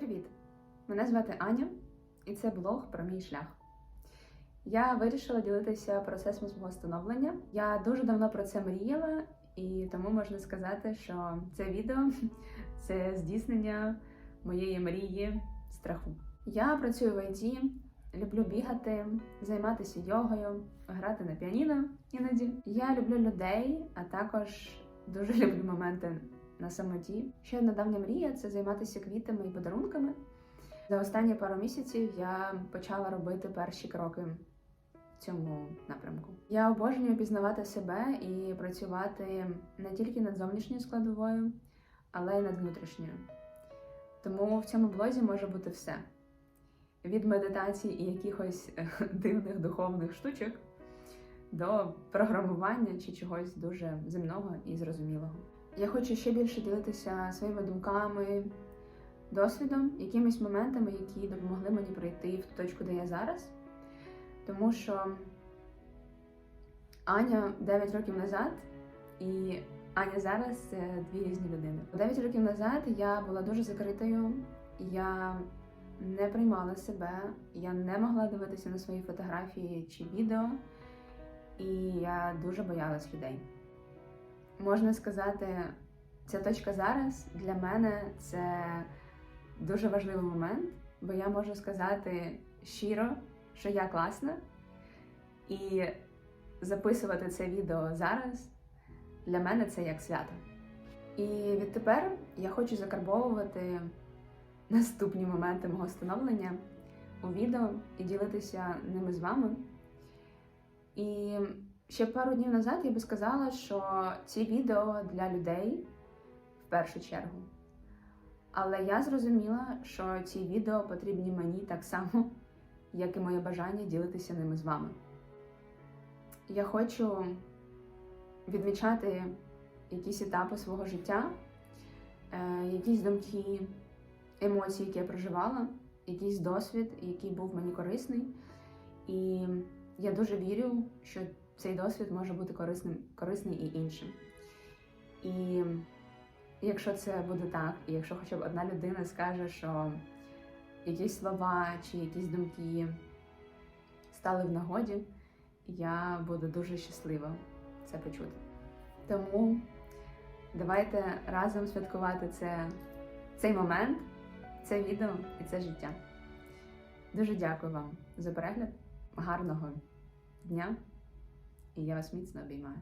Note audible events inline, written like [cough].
Привіт! Мене звати Аня, і це блог про мій шлях. Я вирішила ділитися процесом свого становлення. Я дуже давно про це мріяла, і тому можна сказати, що це відео це здійснення моєї мрії страху. Я працюю в ІТ, люблю бігати, займатися йогою, грати на піаніно іноді. Я люблю людей, а також дуже [laughs] люблю моменти на самоті. Ще одна давня мрія це займатися квітами і подарунками. За останні пару місяців я почала робити перші кроки в цьому напрямку. Я обожнюю пізнавати себе і працювати не тільки над зовнішньою складовою, але й над внутрішньою. Тому в цьому блозі може бути все: від медитацій і якихось е, [laughs] дивних духовних штучок до програмування чи чогось дуже земного і зрозумілого. Я хочу ще більше ділитися своїми думками, досвідом, якимись моментами, які допомогли мені прийти в ту точку, де я зараз. Тому що Аня 9 років назад і Аня зараз це дві різні людини. 9 років назад я була дуже закритою, я не приймала себе, я не могла дивитися на свої фотографії чи відео, і я дуже боялась людей. Можна сказати, ця точка зараз для мене це дуже важливий момент, бо я можу сказати щиро, що я класна, і записувати це відео зараз для мене це як свято. І відтепер я хочу закарбовувати наступні моменти мого становлення у відео і ділитися ними з вами. І ще пару днів назад я би сказала, що ці відео для людей в першу чергу. Але я зрозуміла, що ці відео потрібні мені так само, як і моє бажання ділитися ними з вами. Я хочу відмічати якісь етапи свого життя, е, якісь думки, емоції, які я проживала, якийсь досвід, який був мені корисний. І я дуже вірю, що цей досвід може бути корисним, корисний і іншим. І якщо це буде так, і якщо хоча б одна людина скаже, що якісь слова чи якісь думки стали в нагоді, я буду дуже щаслива це почути. Тому давайте разом святкувати це, цей момент, це відео і це життя. Дуже дякую вам за перегляд, гарного дня, і я вас міцно обіймаю.